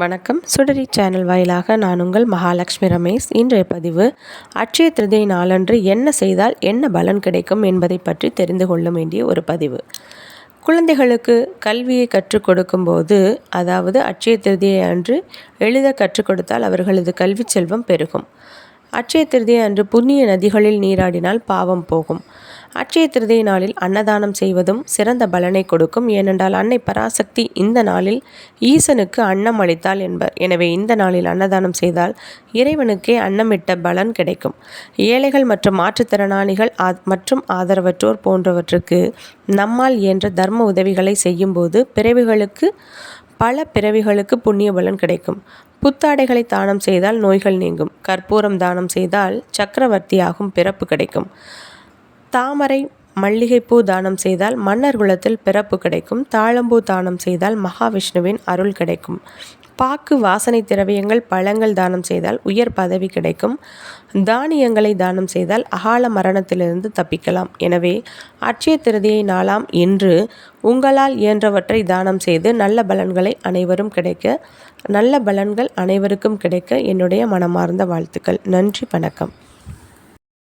வணக்கம். சுடரி சேனல் வாயிலாக நான் உங்கள் மகாலட்சுமி ரமேஷ். இன்றைய பதிவு அட்சய திருதியை நாளன்று என்ன செய்தால் என்ன பலன் கிடைக்கும் என்பதை பற்றி தெரிந்து கொள்ள வேண்டிய ஒரு பதிவு. குழந்தைகளுக்கு கல்வியை கற்றுக் கொடுக்கும்போது அதாவது அட்சய திருதியை அன்று எளித கற்றுக் கொடுத்தால் அவர்களது கல்வி செல்வம் பெருகும். அட்சய திருதியை அன்று புண்ணிய நதிகளில் நீராடினால் பாவம் போகும். அட்சய திருதியை நாளில் அன்னதானம் செய்வதும் சிறந்த பலனை கொடுக்கும். ஏனென்றால் அன்னை பராசக்தி இந்த நாளில் ஈசனுக்கு அன்னம் அளித்தாள் என்பர். எனவே இந்த நாளில் அன்னதானம் செய்தால் இறைவனுக்கே அன்னமிட்ட பலன் கிடைக்கும். ஏழைகள் மற்றும் மாற்றுத்திறனாளிகள் மற்றும் ஆதரவற்றோர் போன்றவற்றுக்கு நம்மால் இயன்ற தர்ம உதவிகளை செய்யும்போது பிறவிகளுக்கு பல பிறவிகளுக்கு புண்ணிய பலன் கிடைக்கும். புத்தாடைகளை தானம் செய்தால் நோய்கள் நீங்கும். கற்பூரம் தானம் செய்தால் சக்கரவர்த்தியாகும் பிறப்பு கிடைக்கும். தாமரை மல்லிகைப்பூ தானம் செய்தால் மன்னர் குலத்தில் பிறப்பு கிடைக்கும். தாழம்பூ தானம் செய்தால் மகாவிஷ்ணுவின் அருள் கிடைக்கும். பாக்கு வாசனை திரவியங்கள் பழங்கள் தானம் செய்தால் உயர் பதவி கிடைக்கும். தானியங்களை தானம் செய்தால் அகால மரணத்திலிருந்து தப்பிக்கலாம். எனவே அட்சய திருதியை நாளாம் இன்று உங்களால் இயன்றவற்றை தானம் செய்து நல்ல பலன்களை அனைவரும் கிடைக்க நல்ல பலன்கள் அனைவருக்கும் கிடைக்க என்னுடைய மனமார்ந்த வாழ்த்துக்கள். நன்றி வணக்கம்.